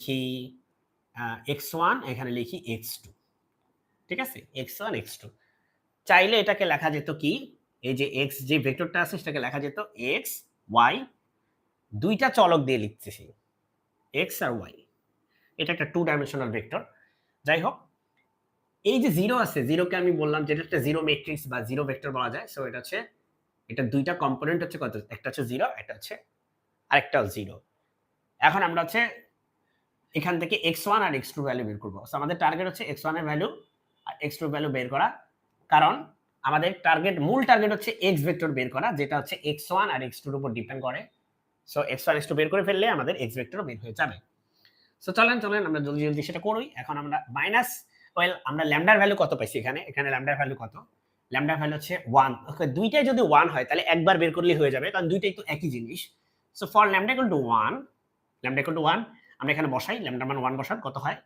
লিখি x one, এখানে লিখি এক্স টু। ঠিক আছে? X one, X two. চাইলে এটাকে লেখা যেত কি? এই যে এক্স, যে ভেক্টরটা আছে সেটাকে লেখা যেত এক্স, ওয়াই। দুইটা চলক দিয়ে লিখতেছি এক্স আর ওয়াই। এটা একটা টু ডাইমেনশনাল ভেক্টর। যাই হোক, এই যে জিরো আছে, জিরোকে আমি বললাম যেটা একটা জিরো মেট্রিক্স বা জিরো ভেক্টর বলা যায়। সো এটা হচ্ছে, এটা দুইটা কম্পোনেন্ট হচ্ছে কত? একটা হচ্ছে জিরো, একটা হচ্ছে, আরেকটাও জিরো। এখন আমরা হচ্ছে এখান থেকে এক্স ওয়ান আর এক্স টু ভ্যালু বের করব। So, আমাদের টার্গেট হচ্ছে এক্স ওয়ানের ভ্যালু আর এক্স টু ভ্যালু বের করা। কারণ আমাদের টার্গেট মূল টার্গেট হচ্ছে এক্স ভেক্টর বের করা যেটা হচ্ছে এক্স ওয়ান আর এক্স টুর উপর ডিপেন্ড করে। So X one X two বের করে ফেললে আমাদের এক্স ভেক্টর বের হয়ে যাবে। সো চলেন চলেন আমরা জলদি জলদি সেটা করি। এখন আমরা মাইনাস ওয়েল আমরা ল্যামডার ভ্যালু কত পাইছি এখানে? এখানে ল্যামডার ভ্যালু কত? ল্যামডার ভ্যালু হচ্ছে ওয়ান ওকে দুইটাই যদি ওয়ান হয় তাহলে একবার বের করলেই হয়ে যাবে কারণ দুইটাই তো একই জিনিস। So for lambda equal to one lambda equal to one আমরা এখানে বসাই ল্যামডা মান ওয়ান বসান, কত হয়?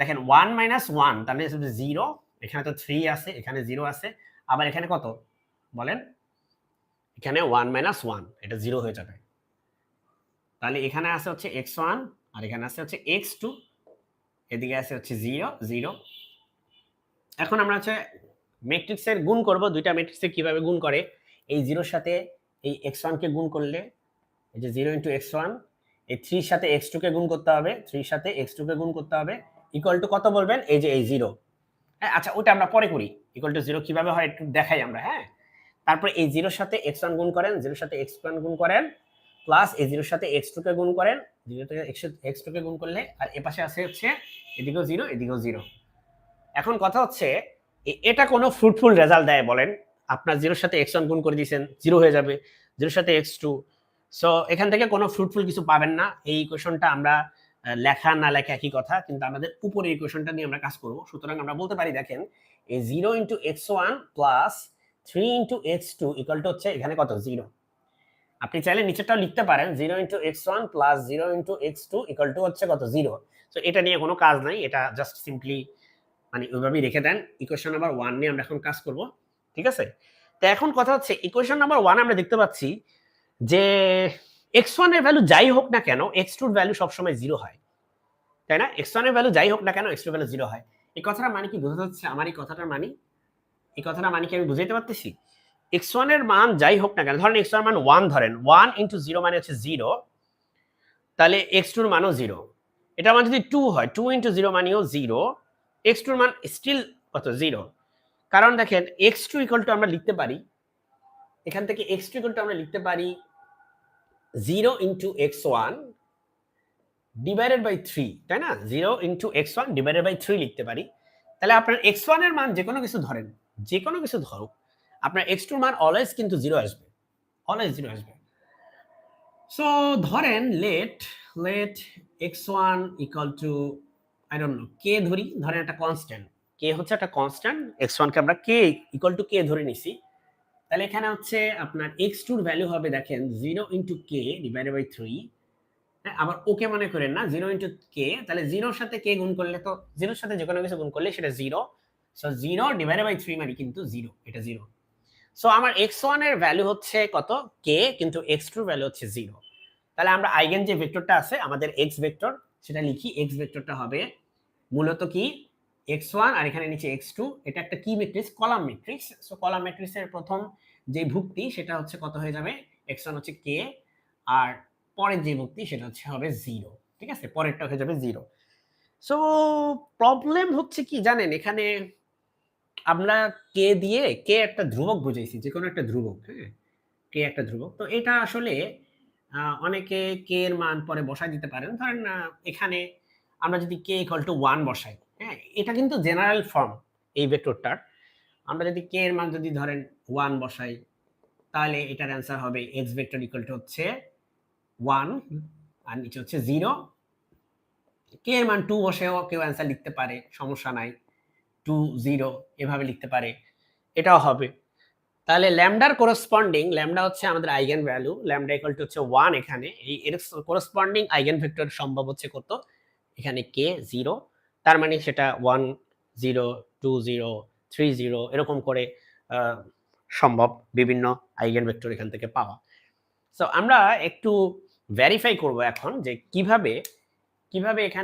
দেখেন ওয়ান মাইনাস ওয়ান তাহলে জিরো এখানে তো থ্রি আছে, এখানে জিরো আছে, আবার এখানে কত? বলেন, এখানে ওয়ান মাইনাস ওয়ান এটা জিরো হয়ে যাবে। তাহলে এখানে আছে হচ্ছে এক্স ওয়ান আর এখানে আছে হচ্ছে এক্স টু এদিকে আছে হচ্ছে জিরো জিরো এখন আমরা হচ্ছে ম্যাট্রিক্সের গুণ করব, দুইটা ম্যাট্রিক্সে কীভাবে গুণ করে? এই জিরোর সাথে এই এক্স ওয়ানকে গুণ করলে, এই যে জিরো ইন্টু এক্স ওয়ান এই থ্রির সাথে এক্স টুকে গুণ করতে হবে থ্রির সাথে এক্স টুকে গুণ করতে হবে ইকুয়াল টু কত বলবেন? এই যে এই জিরো হ্যাঁ আচ্ছা ওটা আমরা পরে করি। ইকুয়াল টু জিরো কীভাবে হয় একটু দেখাই আমরা হ্যাঁ? তারপর এই জিরোর সাথে এক্স ওয়ান গুণ করেন জিরোর সাথে এক্স ওয়ান গুণ করেন প্লাস এই জিরোর সাথে এক্স টুকে গুণ করেন জিরো থেকে এক্স টুকে গুণ করলে, আর এ পাশে আছে হচ্ছে, এদিকেও জিরো এদিকেও জিরো এখন কথা হচ্ছে এটা কোনো ফ্রুটফুল রেজাল্ট দেয় বলেন। আপনার জিরোর সাথে এক্স ওয়ান গুণ করে দিয়েছেন জিরো হয়ে যাবে। জিরোর সাথে এক্স টু সো এখান থেকে কোনো ফ্রুটফুল কিছু পাবেন না। এই ইকুয়েশনটা আমরা লেখা না লেখা একই কথা, কিন্তু আমাদের উপরে ইকুয়েশনটা নিয়ে আমরা কাজ করব। সুতরাং আমরা বলতে পারি, দেখেন, এই zero into X one plus three into X two equal to হচ্ছে এখানে কত? জিরো আপনি চাইলে নিচেরটাও লিখতে পারেন zero into X one plus zero into X two equal to হচ্ছে কত? জিরো তো এটা নিয়ে কোনো কাজ নাই, এটা জাস্ট সিম্পলি মানে ওইভাবেই রেখে দেন। ইকুয়েশন নাম্বার ওয়ান নিয়ে আমরা এখন কাজ করব, ঠিক আছে? তো এখন কথা হচ্ছে ইকুয়েশন নাম্বার ওয়ান আমরা দেখতে পাচ্ছি যে এক্স ওয়ানের ভ্যালু যাই হোক না কেন এক্স টুর ভ্যালু সবসময় জিরো হয়। তাই না? এক্স ওয়ানের ভ্যালু যাই হোক না কেন এক্স টুর ভ্যালু জিরো হয়। এই কথাটা মানে কি বোঝা যাচ্ছে আমার এই কথাটার মানে? এই কথাটা মানে কি আমি বুঝাইতে পারতেছি? এক্স ওয়ানের মান যাই হোক না কেন, ধরেন এক্স ওয়ান মান ওয়ান ধরেন ওয়ান ইন্টু জিরো মানে হচ্ছে জিরো তাহলে এক্স টুর মানও জিরো এটা মান যদি টু হয় টু ইন্টু জিরো মানেও জিরো এক্স টুর মান স্টিল কত? জিরো কারণ দেখেন এক্স টু ইকুয়াল টু আমরা লিখতে পারি এখান থেকে এক্স টু ইকুয়াল টু আমরা লিখতে পারি zero into X one divided by three তাই না? Zero into X one divided by three লিখতে পারি। তাহলে আপনার এক্স ওয়ানের মান যে কোনো কিছু ধরেন যে কোনো কিছু ধরুক, আপনার এক্স টুর মান অলওয়েজ কিন্তু জিরো আসবে অলওয়েজ জিরো আসবে। সো ধরেন let let X one equal to I don't know K ধরি, ধরেন একটা কনস্ট্যান্ট কে হচ্ছে একটা কনস্ট্যান্ট এক্স ওয়ানকে আমরা কে ইকুয়াল টু কে ধরে নিছি। তাহলে এখানে হচ্ছে আপনার এক্স টুর ভ্যালু হবে দেখেন zero into K divided by three আবার ওকে মনে করেন না জিরো ইন্টু কে তাহলে জিরোর সাথে কে গুণ করলে তো জিরোর সাথে যে কোনো কিছু গুণ করলে সেটা zero so zero divided by three মানে কিন্তু জিরো এটা জিরো সো আমার এক্স ওয়ানের ভ্যালু হচ্ছে কত? কে কিন্তু এক্স টুর ভ্যালু হচ্ছে জিরো তাহলে আমরা আইগেন যে ভেক্টরটা আছে, আমাদের এক্স ভেক্টর, সেটা লিখি এক্স ভেক্টরটা হবে মূলত কি? এক্স ওয়ান আর এখানে নিচে এক্স টু এটা একটা কি matrix column matrix so column ম্যাট্রিক্সের প্রথম যে ভুক্তি, সেটা হচ্ছে কত হয়ে যাবে? এক্স ওয়ান হচ্ছে কে আর পরের যে ভুক্তি, সেটা হচ্ছে হবে জিরো ঠিক আছে? পরেরটা হয়ে যাবে জিরো সো প্রবলেম হচ্ছে কি জানেন? এখানে আমরা কে দিয়ে কে একটা ধ্রুবক বুঝাইছি যে কোনো একটা ধ্রুবক হ্যাঁ? কে একটা ধ্রুবক। তো এটা আসলে অনেকে কে এর মান পরে বসাই দিতে পারেন। ধরেন এখানে আমরা যদি কে ইকুয়াল টু ওয়ান বসাই হ্যাঁ? এটা কিন্তু জেনারেল ফর্ম এই ভেক্টরটার আমরা যদি কে এর মান যদি ধরেন ওয়ান বসাই, তাহলে এটার অ্যান্সার হবে এক্স ভেক্টর ইকুয়াল টু হচ্ছে ওয়ান আর নিচে হচ্ছে জিরো কে এর মান টু বসেও কেউ অ্যান্সার লিখতে পারে, সমস্যা নাই। টু জিরো এভাবে লিখতে পারে। এটাও হবে। তাহলে ল্যামডার করসপন্ডিং ল্যামডা হচ্ছে আমাদের eigen value lambda equal to হচ্ছে ওয়ান এখানে। এই এর করসপন্ডিং আইগেন ভেক্টর সম্ভব হচ্ছে কত? এখানে কে জিরো তার মানে সেটা one zero two zero three zero এরকম করে সম্ভব বিভিন্ন আইগেন ভেক্টর এখান থেকে পাওয়া। সো আমরা একটু ভেরিফাই করব এখন যে কীভাবে কীভাবে এখানে